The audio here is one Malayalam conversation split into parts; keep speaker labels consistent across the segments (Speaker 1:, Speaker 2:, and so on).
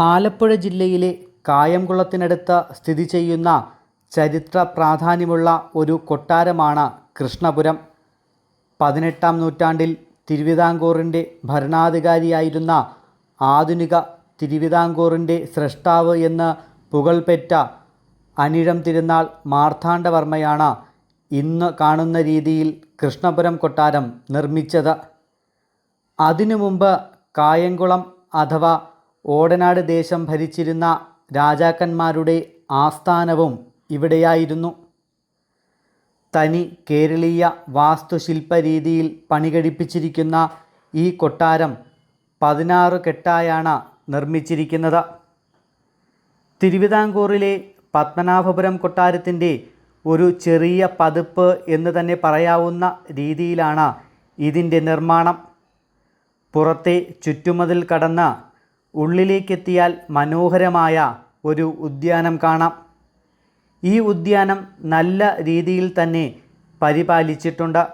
Speaker 1: ആലപ്പുഴ ജില്ലയിലെ കായംകുളത്തിനടുത്ത് സ്ഥിതി ചെയ്യുന്ന ചരിത്ര പ്രാധാന്യമുള്ള ഒരു കൊട്ടാരമാണ് കൃഷ്ണപുരം. പതിനെട്ടാം നൂറ്റാണ്ടിൽ തിരുവിതാംകൂറിന്റെ ഭരണാധികാരിയായിരുന്ന ആധുനിക തിരുവിതാംകൂറിന്റെ സ്രഷ്ടാവ് എന്ന് പുകൾപെറ്റ അനിഴം തിരുനാൾ മാർത്താണ്ഡവർമ്മയാണ് ഇന്ന് കാണുന്ന രീതിയിൽ കൃഷ്ണപുരം കൊട്ടാരം നിർമ്മിച്ചത്. അതിനു മുമ്പ് കായംകുളം അഥവാ ഓടനാട് ദേശം ഭരിച്ചിരുന്ന രാജാക്കന്മാരുടെ ആസ്ഥാനവും ഇവിടെയായിരുന്നു. തനി കേരളീയ വാസ്തുശില്പ രീതിയിൽ പണികഴിപ്പിച്ചിരിക്കുന്ന ഈ കൊട്ടാരം പതിനാറ് കെട്ടായാണ് നിർമ്മിച്ചിരിക്കുന്നത്. തിരുവിതാംകൂറിലെ പത്മനാഭപുരം കൊട്ടാരത്തിന്റെ ഒരു ചെറിയ പതിപ്പ് എന്ന് തന്നെ പറയാവുന്ന രീതിയിലാണ് ഇതിന്റെ നിർമ്മാണം. പുറത്തെ ചുറ്റുമതിൽ കടന്ന് ഉള്ളിലേക്കെത്തിയാൽ മനോഹരമായ ഒരു ഉദ്യാനം കാണാം. ഈ ഉദ്യാനം നല്ല രീതിയിൽ തന്നെ പരിപാലിച്ചിട്ടുണ്ട്.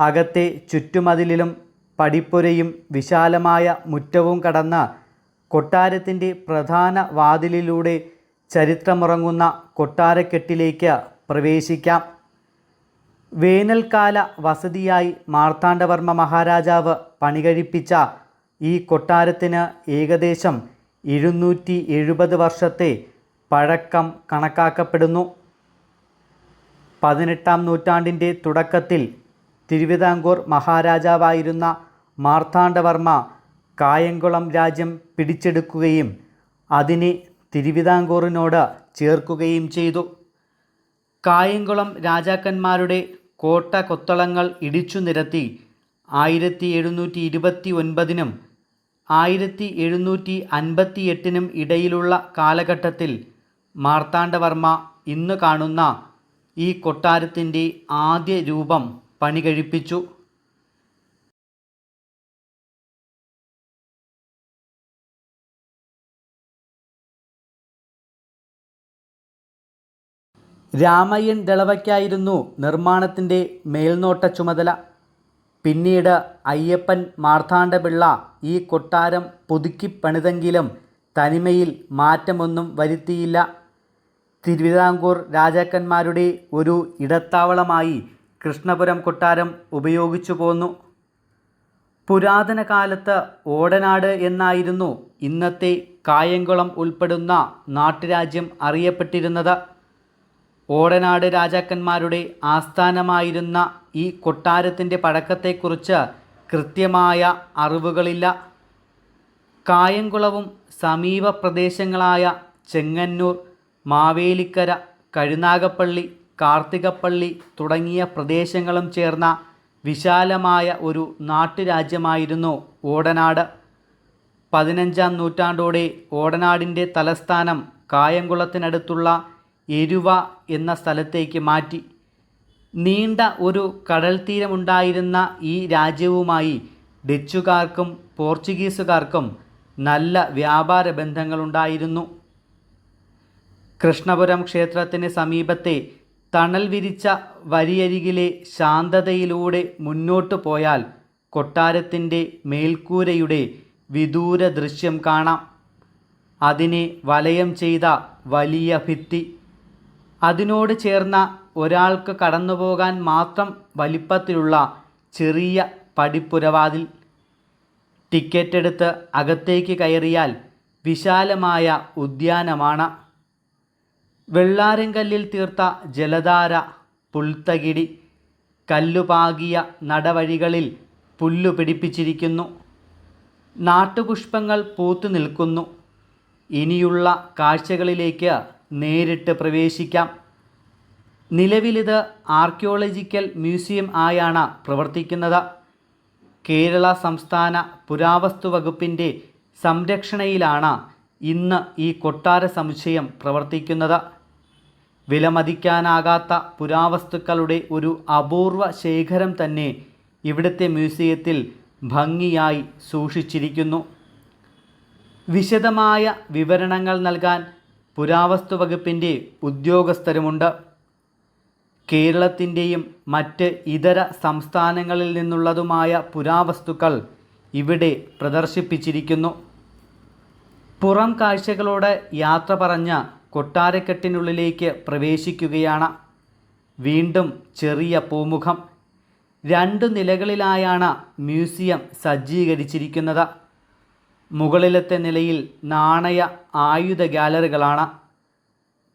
Speaker 1: അകത്തെ ചുറ്റുമതിലിലും പടിപ്പുരയും വിശാലമായ മുറ്റവും കടന്ന് കൊട്ടാരത്തിന്റെ പ്രധാന വാതിലിലൂടെ ചരിത്രമുറങ്ങുന്ന കൊട്ടാരക്കെട്ടിലേക്ക് പ്രവേശിക്കാം. വേനൽക്കാല വസതിയായി മാർത്താണ്ഡവർമ്മ മഹാരാജാവ് പണികഴിപ്പിച്ച ഈ കൊട്ടാരത്തിന് ഏകദേശം ഇരുന്നൂറ്റി എഴുപത് വർഷത്തെ പഴക്കം കണക്കാക്കപ്പെടുന്നു. പതിനെട്ടാം നൂറ്റാണ്ടിന്റെ തുടക്കത്തിൽ തിരുവിതാംകൂർ മഹാരാജാവായിരുന്ന മാർത്താണ്ഡവർമ്മ കായംകുളം രാജ്യം പിടിച്ചെടുക്കുകയും അതിനെ തിരുവിതാംകൂറിനോട് ചേർക്കുകയും ചെയ്തു. കായംകുളം രാജാക്കന്മാരുടെ കോട്ട കൊത്തളങ്ങൾ ഇടിച്ചു നിരത്തി ആയിരത്തി എഴുന്നൂറ്റി ഇരുപത്തി ഒൻപതിനും ആയിരത്തി എഴുന്നൂറ്റി അൻപത്തി എട്ടിനും ഇടയിലുള്ള കാലഘട്ടത്തിൽ മാർത്താണ്ഡവർമ്മ ഇന്ന് കാണുന്ന ഈ കൊട്ടാരത്തിന്റെ ആദ്യ രൂപം പണി പണികഴിപ്പിച്ചു. രാമയ്യൻ ദളവയ്ക്കായിരുന്നു നിർമ്മാണത്തിന്റെ മേൽനോട്ട ചുമതല. പിന്നീട് അയ്യപ്പൻ മാർത്താണ്ഡപിള്ള ഈ കൊട്ടാരം പുതുക്കിപ്പണിതെങ്കിലും തനിമയിൽ മാറ്റമൊന്നും വരുത്തിയില്ല. തിരുവിതാംകൂർ രാജാക്കന്മാരുടെ ഒരു ഇടത്താവളമായി കൃഷ്ണപുരം കൊട്ടാരം ഉപയോഗിച്ചു പോന്നു. പുരാതന കാലത്ത് ഓടനാട് എന്നായിരുന്നു ഇന്നത്തെ കായംകുളം ഉൾപ്പെടുന്ന നാട്ടുരാജ്യം അറിയപ്പെട്ടിരുന്നത്. ഓടനാട് രാജാക്കന്മാരുടെ ആസ്ഥാനമായിരുന്ന ഈ കൊട്ടാരത്തിന്റെ പഴക്കത്തെക്കുറിച്ച് കൃത്യമായ അറിവുകളില്ല. കായംകുളവും സമീപ പ്രദേശങ്ങളായ ചെങ്ങന്നൂർ മാവേലിക്കര കരുനാഗപ്പള്ളി കാർത്തികപ്പള്ളി തുടങ്ങിയ പ്രദേശങ്ങളും ചേർന്ന വിശാലമായ ഒരു നാട്ടുരാജ്യമായിരുന്നു ഓടനാട്. പതിനഞ്ചാം നൂറ്റാണ്ടോടെ ഓടനാടിന്റെ തലസ്ഥാനം കായംകുളത്തിനടുത്തുള്ള എരുവ എന്ന സ്ഥലത്തേക്ക് മാറ്റി. നീണ്ട ഒരു കടൽ തീരമുണ്ടായിരുന്ന ഈ രാജ്യവുമായി ഡച്ചുകാർക്കും പോർച്ചുഗീസുകാർക്കും നല്ല വ്യാപാര ബന്ധങ്ങളുണ്ടായിരുന്നു. കൃഷ്ണപുരം ക്ഷേത്രത്തിന് സമീപത്തെ തണൽ വിരിച്ച വരിയരികിലെ ശാന്തതയിലൂടെ മുന്നോട്ടു പോയാൽ കൊട്ടാരത്തിന്റെ മേൽക്കൂരയുടെ വിദൂര ദൃശ്യം കാണാം. അതിനെ വലയം ചെയ്ത വലിയ ഭിത്തി. അതിനോട് ചേർന്ന ഒരാൾക്ക് കടന്നുപോകാൻ മാത്രം വലിപ്പത്തിലുള്ള ചെറിയ പടിപ്പുരവാതിൽ ടിക്കറ്റ് എടുത്ത് അകത്തേക്ക് കയറിയാൽ വിശാലമായ ഉദ്യാനമാണ്. വെള്ളാരങ്കല്ലിൽ തീർത്ത ജലധാര പുൽത്തകിടി കല്ലുപാകിയ നടവഴികളിൽ പുല്ലു പിടിപ്പിച്ചിരിക്കുന്നു. നാട്ടുപുഷ്പങ്ങൾ പൂത്തു നിൽക്കുന്നു. ഇനിയുള്ള കാഴ്ചകളിലേക്ക് നേരിട്ട് പ്രവേശിക്കാം. നിലവിലിത് ആർക്കിയോളജിക്കൽ മ്യൂസിയം ആയാണ് പ്രവർത്തിക്കുന്നത്. കേരള സംസ്ഥാന പുരാവസ്തു വകുപ്പിന്റെ സംരക്ഷണയിലാണ് ഇന്ന് ഈ കൊട്ടാര സമുച്ചയം പ്രവർത്തിക്കുന്നത്. വിലമതിക്കാനാകാത്ത പുരാവസ്തുക്കളുടെ ഒരു അപൂർവ ശേഖരം തന്നെ ഇവിടുത്തെ മ്യൂസിയത്തിൽ ഭംഗിയായി സൂക്ഷിച്ചിരിക്കുന്നു. വിശദമായ വിവരണങ്ങൾ നൽകാൻ പുരാവസ്തു വകുപ്പിന്റെ ഉദ്യോഗസ്ഥരുമുണ്ട്. കേരളത്തിന്റെയും മറ്റ് ഇതര സംസ്ഥാനങ്ങളിൽ നിന്നുള്ളതുമായ പുരാവസ്തുക്കൾ ഇവിടെ പ്രദർശിപ്പിച്ചിരിക്കുന്നു. പുറം കാഴ്ചകളോട് യാത്ര പറഞ്ഞ കൊട്ടാരക്കെട്ടിനുള്ളിലേക്ക് പ്രവേശിക്കുകയാണ്. വീണ്ടും ചെറിയ പൂമുഖം. രണ്ട് നിലകളിലായാണ് മ്യൂസിയം സജ്ജീകരിച്ചിരിക്കുന്നത്. മുകളിലത്തെ നിലയിൽ നാണയ ആയുധ ഗാലറികളാണ്.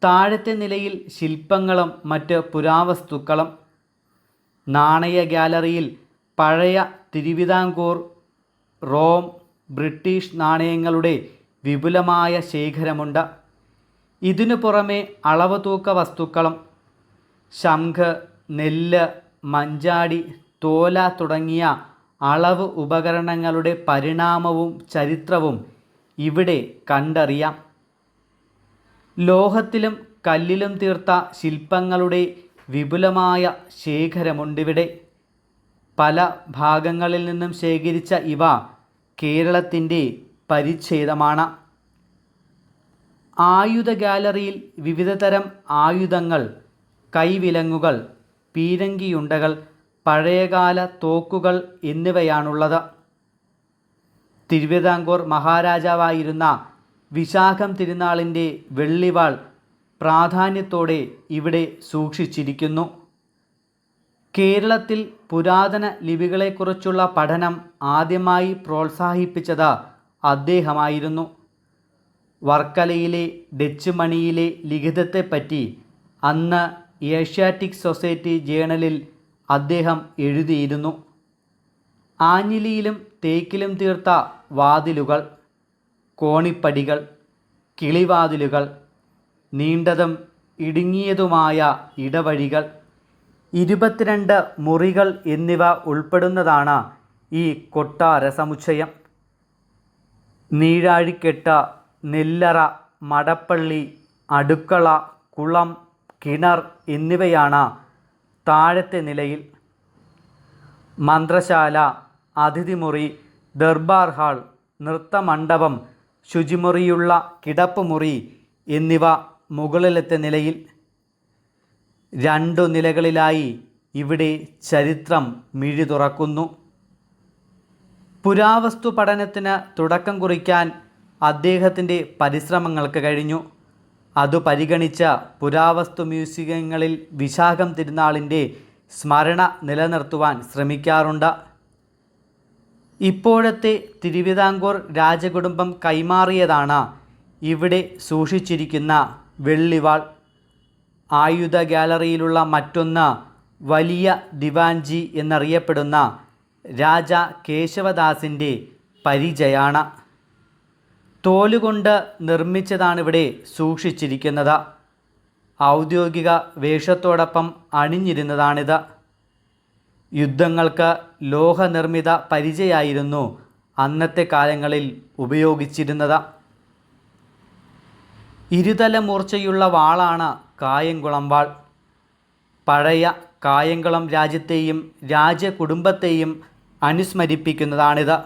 Speaker 1: താഴത്തെ നിലയിൽ ശില്പങ്ങളും മറ്റ് പുരാവസ്തുക്കളും. നാണയ ഗാലറിയിൽ പഴയ തിരുവിതാംകൂർ റോം ബ്രിട്ടീഷ് നാണയങ്ങളുടെ വിപുലമായ ശേഖരമുണ്ട്. ഇതിനു പുറമെ അളവ് തൂക്ക വസ്തുക്കളും ശംഖ് നെല്ല് മഞ്ചാടി തോല തുടങ്ങിയ അളവ് ഉപകരണങ്ങളുടെ പരിണാമവും ചരിത്രവും ഇവിടെ കണ്ടറിയാം. ലോഹത്തിലും കല്ലിലും തീർത്ത ശില്പങ്ങളുടെ വിപുലമായ ശേഖരമുണ്ടിവിടെ. പല ഭാഗങ്ങളിൽ നിന്നും ശേഖരിച്ച ഇവ കേരളത്തിന്റെ പരിച്ഛേദമാണ്. ആയുധ ഗാലറിയിൽ വിവിധതരം ആയുധങ്ങൾ കൈവിലങ്ങുകൾ പീരങ്കിയുണ്ടകൾ പഴയകാല തോക്കുകൾ എന്നിവയാണുള്ളത്. തിരുവിതാംകൂർ മഹാരാജാവായിരുന്ന വിശാഖം തിരുനാളിന്റെ വെള്ളിവാൾ പ്രാധാന്യത്തോടെ ഇവിടെ സൂക്ഷിച്ചിരിക്കുന്നു. കേരളത്തിൽ പുരാതന ലിപികളെക്കുറിച്ചുള്ള പഠനം ആദ്യമായി പ്രോത്സാഹിപ്പിച്ചത് അദ്ദേഹമായിരുന്നു. വർക്കലയിലെ ഡച്ച് മണിയിലെ ലിഖിതത്തെപ്പറ്റി അന്ന് ഏഷ്യാറ്റിക് സൊസൈറ്റി ജേണലിൽ അദ്ദേഹം എഴുതിയിരുന്നു. ആഞ്ഞിലിയിലും തേക്കിലും തീർത്ത വാതിലുകൾ. കോണിപ്പടികൾ കിളിവാതിലുകൾ നീണ്ടതും ഇടുങ്ങിയതുമായ ഇടവഴികൾ ഇരുപത്തിരണ്ട് മുറികൾ എന്നിവ ഉൾപ്പെടുന്നതാണ് ഈ കൊട്ടാര സമുച്ചയം നീഴാഴിക്കെട്ട നെല്ലറ മടപ്പള്ളി അടുക്കള കുളം കിണർ എന്നിവയാണ് താഴത്തെ നിലയിൽ. മന്ത്രശാല അതിഥിമുറി ദർബാർ ഹാൾ നൃത്തമണ്ഡപം ശുചിമുറിയുള്ള കിടപ്പുമുറി എന്നിവ മുകളിലത്തെ നിലയിൽ രണ്ടു നിലകളിലായി ഇവിടെ ചരിത്രം മിഴി തുറക്കുന്നു. പുരാവസ്തു പഠനത്തിന് തുടക്കം കുറിക്കാൻ അദ്ദേഹത്തിന്റെ പരിശ്രമങ്ങൾക്ക് കഴിഞ്ഞു. അത് പരിഗണിച്ച പുരാവസ്തു മ്യൂസിയങ്ങളിൽ വിശാഖം തിരുനാളിന്റെ സ്മരണ നിലനിർത്തുവാൻ ശ്രമിക്കാറുണ്ട്. ഇപ്പോഴത്തെ തിരുവിതാംകൂർ രാജകുടുംബം കൈമാറിയതാണ് ഇവിടെ സൂക്ഷിച്ചിരിക്കുന്ന വെള്ളിവാൾ. ആയുധ ഗാലറിയിലുള്ള മറ്റൊന്ന് വലിയ ദിവാൻജി എന്നറിയപ്പെടുന്ന രാജ കേശവദാസിന്റെ പരിചയാണ്. തോലുകൊണ്ട് നിർമ്മിച്ചതാണിവിടെ സൂക്ഷിച്ചിരിക്കുന്നത്. ഔദ്യോഗിക വേഷത്തോടൊപ്പം അണിഞ്ഞിരുന്നതാണിത്. യുദ്ധങ്ങൾക്ക് ലോഹനിർമ്മിത പരിചയായിരുന്നു അന്നത്തെ കാലങ്ങളിൽ ഉപയോഗിച്ചിരുന്നത്. ഇരുതല മൂർച്ചയുള്ള വാളാണ് കായംകുളം വാൾ പഴയ കായംകുളം രാജ്യത്തെയും രാജകുടുംബത്തെയും അനുസ്മരിപ്പിക്കുന്നതാണിത്.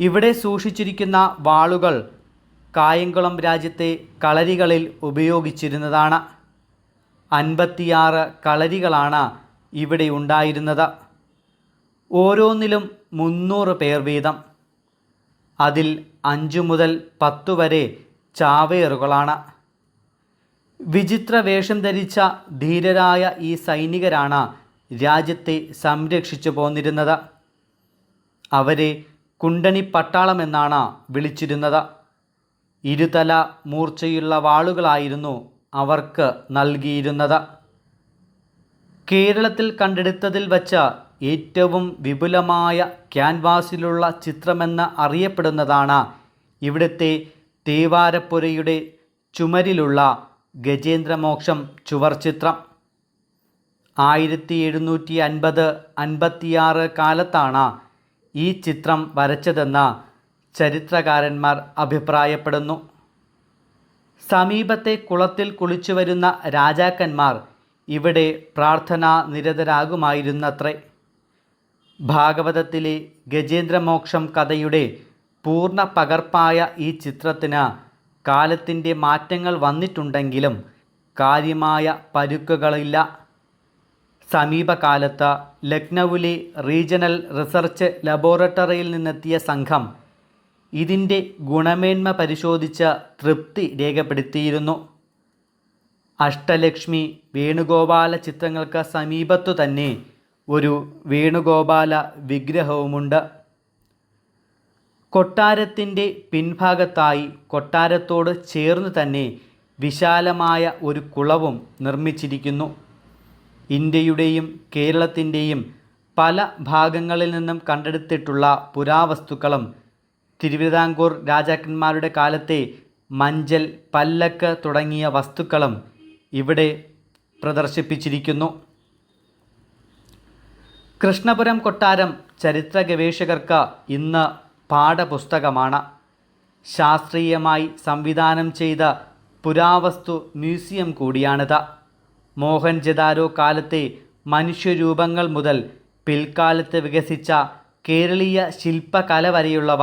Speaker 1: ഇവിടെ സൂക്ഷിച്ചിരിക്കുന്ന വാളുകൾ കായംകുളം രാജ്യത്തെ കളരികളിൽ ഉപയോഗിച്ചിരുന്നതാണ്. അൻപത്തിയാറ് കളരികളാണ് ഇവിടെ ഉണ്ടായിരുന്നത്. ഓരോന്നിലും മുന്നൂറ് പേർ വീതം. അതിൽ അഞ്ചു മുതൽ പത്തു വരെ ചാവേറുകളാണ്. വിചിത്ര വേഷം ധരിച്ച ധീരരായ ഈ സൈനികരാണ് രാജ്യത്തെ സംരക്ഷിച്ചു പോന്നിരുന്നത്. അവരെ കുണ്ടണി പട്ടാളം എന്നാണ് വിളിച്ചിരുന്നത്. ഇരുതല മൂർച്ചയുള്ള വാളുകളായിരുന്നു അവർക്ക് നൽകിയിരുന്നത്. കേരളത്തിൽ കണ്ടെടുത്തതിൽ വച്ച ഏറ്റവും വിപുലമായ ക്യാൻവാസിലുള്ള ചിത്രമെന്ന് അറിയപ്പെടുന്നതാണ് ഇവിടുത്തെ തേവാരപ്പുരയുടെ ചുമരിലുള്ള ഗജേന്ദ്രമോക്ഷം ചുവർ ചിത്രം. ആയിരത്തി എഴുന്നൂറ്റി അൻപത് അൻപത്തിയാറ് കാലത്താണ് ഈ ചിത്രം വരച്ചതെന്ന് ചരിത്രകാരന്മാർ അഭിപ്രായപ്പെടുന്നു. സമീപത്തെ കുളത്തിൽ കുളിച്ചു വരുന്ന രാജാക്കന്മാർ ഇവിടെ പ്രാർത്ഥനാ നിരതരാകുമായിരുന്നത്രേ. ഭാഗവതത്തിലെ ഗജേന്ദ്രമോക്ഷം കഥയുടെ പൂർണ പകർപ്പായ ഈ ചിത്രത്തിന് കാലത്തിന്റെ മാറ്റങ്ങൾ വന്നിട്ടുണ്ടെങ്കിലും കാര്യമായ പരുക്കുകളില്ല. സമീപകാലത്ത് ലക്നൌവിലെ റീജിയണൽ റിസർച്ച് ലബോറട്ടറിയിൽ നിന്നെത്തിയ സംഘം ഇതിന്റെ ഗുണമേന്മ പരിശോധിച്ച് തൃപ്തി രേഖപ്പെടുത്തിയിരുന്നു. അഷ്ടലക്ഷ്മി വേണുഗോപാല ചിത്രങ്ങൾക്ക് സമീപത്തു തന്നെ ഒരു വേണുഗോപാല വിഗ്രഹവുമുണ്ട്. കൊട്ടാരത്തിന്റെ പിൻഭാഗത്തായി കൊട്ടാരത്തോട് ചേർന്ന് തന്നെ വിശാലമായ ഒരു കുളവും നിർമ്മിച്ചിരിക്കുന്നു. ഇന്ത്യയുടെയും കേരളത്തിന്റെയും പല ഭാഗങ്ങളിൽ നിന്നും കണ്ടെടുത്തിട്ടുള്ള പുരാവസ്തുക്കളും തിരുവിതാംകൂർ രാജാക്കന്മാരുടെ കാലത്തെ മഞ്ചൽ പല്ലക്ക് തുടങ്ങിയ വസ്തുക്കളും ഇവിടെ പ്രദർശിപ്പിച്ചിരിക്കുന്നു. കൃഷ്ണപുരം കൊട്ടാരം ചരിത്ര ഗവേഷകർക്ക് ഇന്ന് പാഠപുസ്തകമാണ്. ശാസ്ത്രീയമായി സംവിധാനം ചെയ്ത പുരാവസ്തു മ്യൂസിയം കൂടിയാണിത്. മോഹൻ ജദാരോ കാലത്തെ മനുഷ്യരൂപങ്ങൾ മുതൽ പിൽക്കാലത്ത് വികസിച്ച കേരളീയ ശില്പകല വരെയുള്ളവ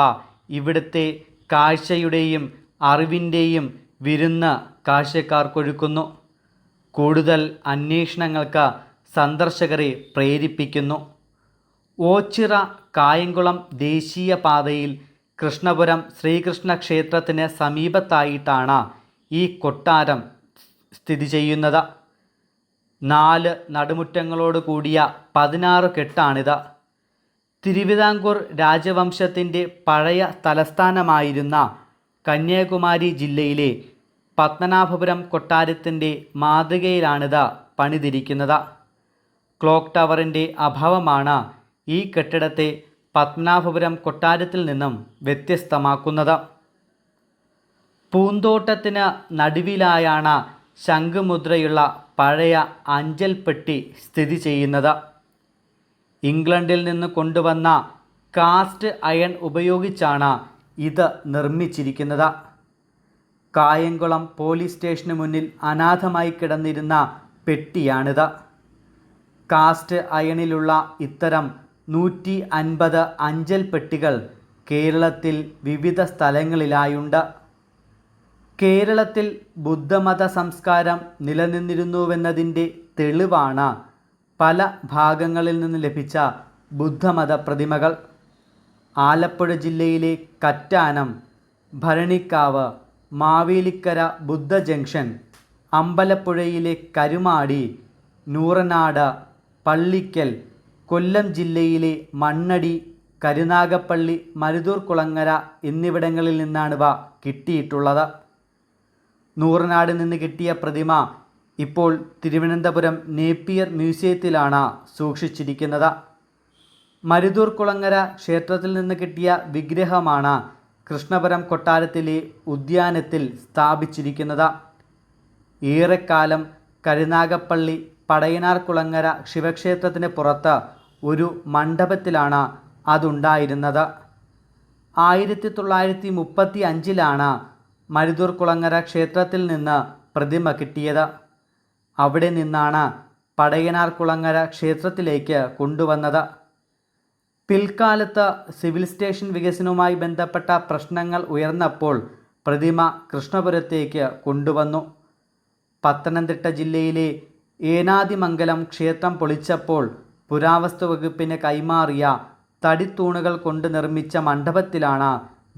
Speaker 1: ഇവിടുത്തെ കാഴ്ചയുടെയും അറിവിന്റെയും വിരുന്ന് കാഴ്ചക്കാർക്കൊഴുക്കുന്നു കൂടുതൽ അന്വേഷണങ്ങൾക്ക് സന്ദർശകരെ പ്രേരിപ്പിക്കുന്നു. ഓച്ചിറ കായംകുളം ദേശീയ പാതയിൽ കൃഷ്ണപുരം ശ്രീകൃഷ്ണ ക്ഷേത്രത്തിന് സമീപത്തായിട്ടാണ് ഈ കൊട്ടാരം സ്ഥിതി ചെയ്യുന്നത്. നാല് നടുമുറ്റങ്ങളോട് കൂടിയ പതിനാറ് കെട്ടാണിത്. തിരുവിതാംകൂർ രാജവംശത്തിന്റെ പഴയ തലസ്ഥാനമായിരുന്ന കന്യാകുമാരി ജില്ലയിലെ പത്മനാഭപുരം കൊട്ടാരത്തിന്റെ മാതൃകയിലാണിത് പണിതിരിക്കുന്നത്. ക്ലോക്ക് ടവറിന്റെ അഭാവമാണ് ഈ കെട്ടിടത്തെ പത്മനാഭപുരം കൊട്ടാരത്തിൽ നിന്നും വ്യത്യസ്തമാക്കുന്നത്. പൂന്തോട്ടത്തിന് നടുവിലായാണ് ശംഖുമുദ്രയുള്ള പഴയ അഞ്ചൽ പെട്ടി സ്ഥിതി ചെയ്യുന്നത്. ഇംഗ്ലണ്ടിൽ നിന്ന് കൊണ്ടുവന്ന കാസ്റ്റ് അയൺ ഉപയോഗിച്ചാണ് ഇത് നിർമ്മിച്ചിരിക്കുന്നത്. കായംകുളം പോലീസ് സ്റ്റേഷന് മുന്നിൽ അനാഥമായി കിടന്നിരുന്ന പെട്ടിയാണിത്. കാസ്റ്റ് അയണിലുള്ള ഇത്തരം നൂറ്റി അൻപത് അഞ്ചൽ പെട്ടികൾ കേരളത്തിൽ വിവിധ സ്ഥലങ്ങളിലായുണ്ട്. കേരളത്തിൽ ബുദ്ധമത സംസ്കാരം നിലനിന്നിരുന്നുവെന്നതിന്റെ തെളിവാണ് പല ഭാഗങ്ങളിൽ നിന്ന് ലഭിച്ച ബുദ്ധമത പ്രതിമകൾ. ആലപ്പുഴ ജില്ലയിലെ കറ്റാനം ഭരണിക്കാവ് മാവേലിക്കര ബുദ്ധ ജംഗ്ഷൻ അമ്പലപ്പുഴയിലെ കരുമാടി നൂറനാട് പള്ളിക്കൽ കൊല്ലം ജില്ലയിലെ മണ്ണടി കരുനാഗപ്പള്ളി മരുതൂർ കുളങ്ങര എന്നിവിടങ്ങളിൽ നിന്നാണിവ കിട്ടിയിട്ടുള്ളത്. നൂറനാട് നിന്ന് കിട്ടിയ പ്രതിമ ഇപ്പോൾ തിരുവനന്തപുരം നേപ്പിയർ മ്യൂസിയത്തിലാണ് സൂക്ഷിച്ചിരിക്കുന്നത്. മരുതൂർ കുളങ്ങര ക്ഷേത്രത്തിൽ നിന്ന് കിട്ടിയ വിഗ്രഹമാണ് കൃഷ്ണപുരം കൊട്ടാരത്തിലെ ഉദ്യാനത്തിൽ സ്ഥാപിച്ചിരിക്കുന്നത് ഏറെക്കാലം കരുനാഗപ്പള്ളി പടയനാർ കുളങ്ങര ശിവക്ഷേത്രത്തിന് പുറത്ത് ഒരു മണ്ഡപത്തിലാണ് അതുണ്ടായിരുന്നത്. ആയിരത്തി തൊള്ളായിരത്തി മുപ്പത്തി അഞ്ചിലാണ് മരുതൂർ കുളങ്ങര ക്ഷേത്രത്തിൽ നിന്ന് പ്രതിമ കിട്ടിയത്. അവിടെ നിന്നാണ് പടയനാർ കുളങ്ങര ക്ഷേത്രത്തിലേക്ക് കൊണ്ടുവന്നത്. പിൽക്കാലത്ത് സിവിൽ സ്റ്റേഷൻ വികസനവുമായി ബന്ധപ്പെട്ട പ്രശ്നങ്ങൾ ഉയർന്നപ്പോൾ പ്രതിമ കൃഷ്ണപുരത്തേക്ക് കൊണ്ടുവന്നു. പത്തനംതിട്ട ജില്ലയിലെ ഏനാദിമംഗലം ക്ഷേത്രം പൊളിച്ചപ്പോൾ പുരാവസ്തു വകുപ്പിന് കൈമാറിയ തടിത്തൂണുകൾ കൊണ്ട് നിർമ്മിച്ച മണ്ഡപത്തിലാണ്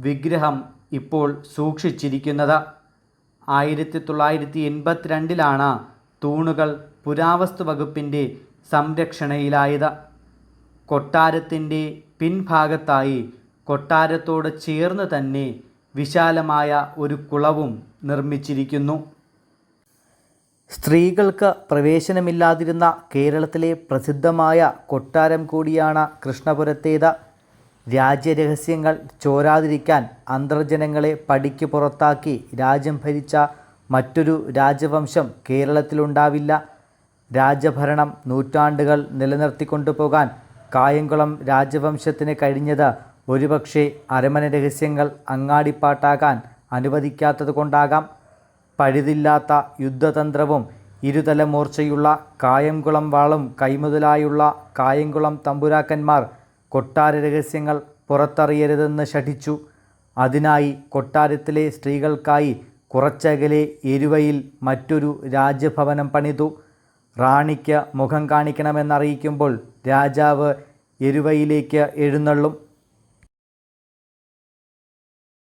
Speaker 1: വിഗ്രഹം ഇപ്പോൾ സൂക്ഷിച്ചിരിക്കുന്നത്. ആയിരത്തി തൊള്ളായിരത്തി എൺപത്തിരണ്ടിലാണ് തൂണുകൾ പുരാവസ്തു വകുപ്പിന്റെ സംരക്ഷണയിലായത്. കൊട്ടാരത്തിന്റെ പിൻഭാഗത്തായി കൊട്ടാരത്തോട് ചേർന്ന് തന്നെ വിശാലമായ ഒരു കുളവും നിർമ്മിച്ചിരിക്കുന്നു. സ്ത്രീകൾക്ക് പ്രവേശനമില്ലാതിരുന്ന കേരളത്തിലെ പ്രസിദ്ധമായ കൊട്ടാരം കൂടിയാണ് കൃഷ്ണപുരത്തേത്. രാജ്യരഹസ്യങ്ങൾ ചോരാതിരിക്കാൻ അന്തർജനങ്ങളെ പടിക്ക് പുറത്താക്കി രാജ്യം ഭരിച്ച മറ്റൊരു രാജവംശം കേരളത്തിലുണ്ടാവില്ല. രാജഭരണം നൂറ്റാണ്ടുകൾ നിലനിർത്തിക്കൊണ്ടുപോകാൻ കായംകുളം രാജവംശത്തിന് കഴിഞ്ഞത് ഒരുപക്ഷെ അരമന രഹസ്യങ്ങൾ അങ്ങാടിപ്പാട്ടാകാൻ അനുവദിക്കാത്തത് കൊണ്ടാകാം. പഴുതില്ലാത്ത യുദ്ധതന്ത്രവും ഇരുതല മൂർച്ചയുള്ള കായംകുളം വാളും കൈമുതലായുള്ള കായംകുളം തമ്പുരാക്കന്മാർ കൊട്ടാര രഹസ്യങ്ങൾ പുറത്തറിയരുതെന്ന് ശഠിച്ചു. അതിനായി കൊട്ടാരത്തിലെ സ്ത്രീകൾക്കായി കുറച്ചകലെ എരുവയിൽ മറ്റൊരു രാജഭവനം പണിതു. റാണിക്ക് മുഖം കാണിക്കണമെന്നറിയിക്കുമ്പോൾ രാജാവ് എരുവയിലേക്ക് എഴുന്നള്ളും.